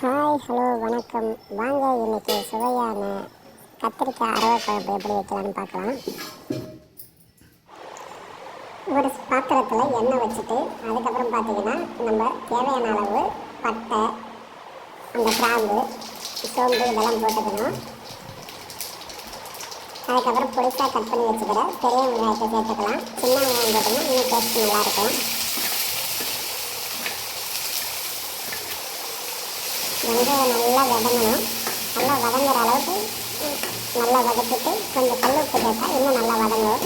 Hi hello வணக்கம். வாங்க இன்னைக்கு சுவையான கத்திரிக்காய் அரவக்குழம்பு எப்படி வைக்கலாம்னு பார்க்கலாம். ஒரு பாத்திரத்தில் எண்ணெய் வச்சுட்டு அதுக்கப்புறம் பார்த்தீங்கன்னா நம்ம தேவையான அளவு பட்டை அந்த கிராம்பு சோம்பு இதெல்லாம் போட்டுக்கணும். அதுக்கப்புறம் பொடிசாக கட் பண்ணி வச்சுக்கிற பெரிய வெங்காயத்தை சேர்த்துக்கலாம். சின்ன வெங்காயம் போட்டிங்கன்னா இன்னும் டேஸ்ட் நல்லாயிருக்கும் வெங்காயம் நல்லா வதங்கணும். நல்லா வதங்குற அளவுக்கு நல்லா வதக்கிட்டு கொஞ்சம் கல் உப்பு சேர்த்தா இன்னும் நல்லா வதங்கும்.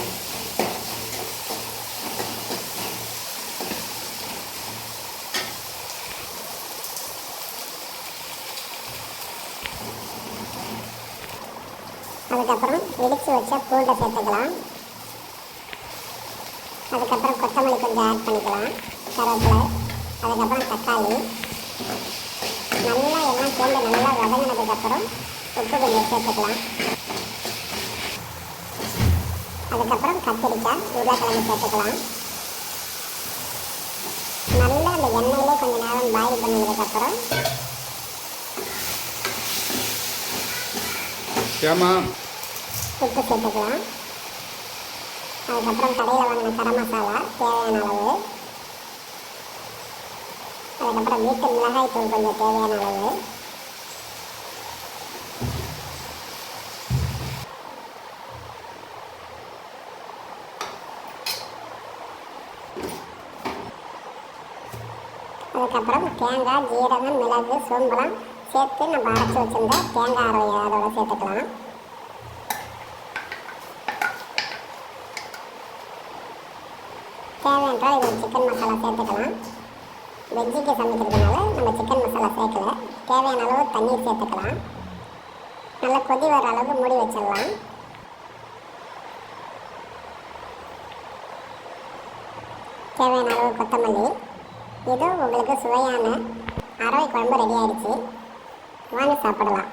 அதுக்கப்புறம் இடித்து வச்ச பூண்டை சேர்த்துக்கலாம். அதுக்கப்புறம் கொத்தமல்லி கொஞ்சம் ஆட் பண்ணிக்கலாம். கருவேப்பிலை. அதுக்கப்புறம் தக்காளி. சேர்ந்து நல்லா வதங்கினதுக்கப்புறம் உப்பு கொஞ்சம் சேர்த்துக்கலாம். அதுக்கப்புறம் கத்திரிக்காய் உருளைக்கிழங்கு சேர்த்துக்கலாம். நல்லா அந்த எண்ணெயிலே கொஞ்ச நேரம் பாயில் பண்ணதுக்கப்புறம் உப்பு சேர்த்துக்கலாம். அதுக்கப்புறம் கடையில் வாங்கின கரம் மசாலா தேவையான அளவு. அதுக்கப்புறம் வீட்டு மிளகாய் தூள் கொஞ்சம் தேவையான அளவு. அதுக்கப்புறம் தேங்காய் ஜீரகம் மிளகு சோம்பெல்லாம் சேர்த்து நம்ம அரைச்சி வச்சிருந்த தேங்காய் அரைவை அதோட சேர்த்துக்கலாம். தேவையென்றால் இதில் சிக்கன் மசாலா சேர்த்துக்கலாம். வெஜ்ஜுக்கு சமைக்கிறதுனால நம்ம சிக்கன் மசாலா சேர்க்கல. தேவையான அளவு தண்ணீர் சேர்த்துக்கலாம். நல்லா கொதி வர அளவுக்கு மூடி வச்சிடலாம். தேவையான அளவு கொத்தமல்லி. இதோ உங்களுக்கு சுவையான அரவை குழம்பு ரெடி ஆயிடுச்சு. வாங்க சாப்பிடலாம்.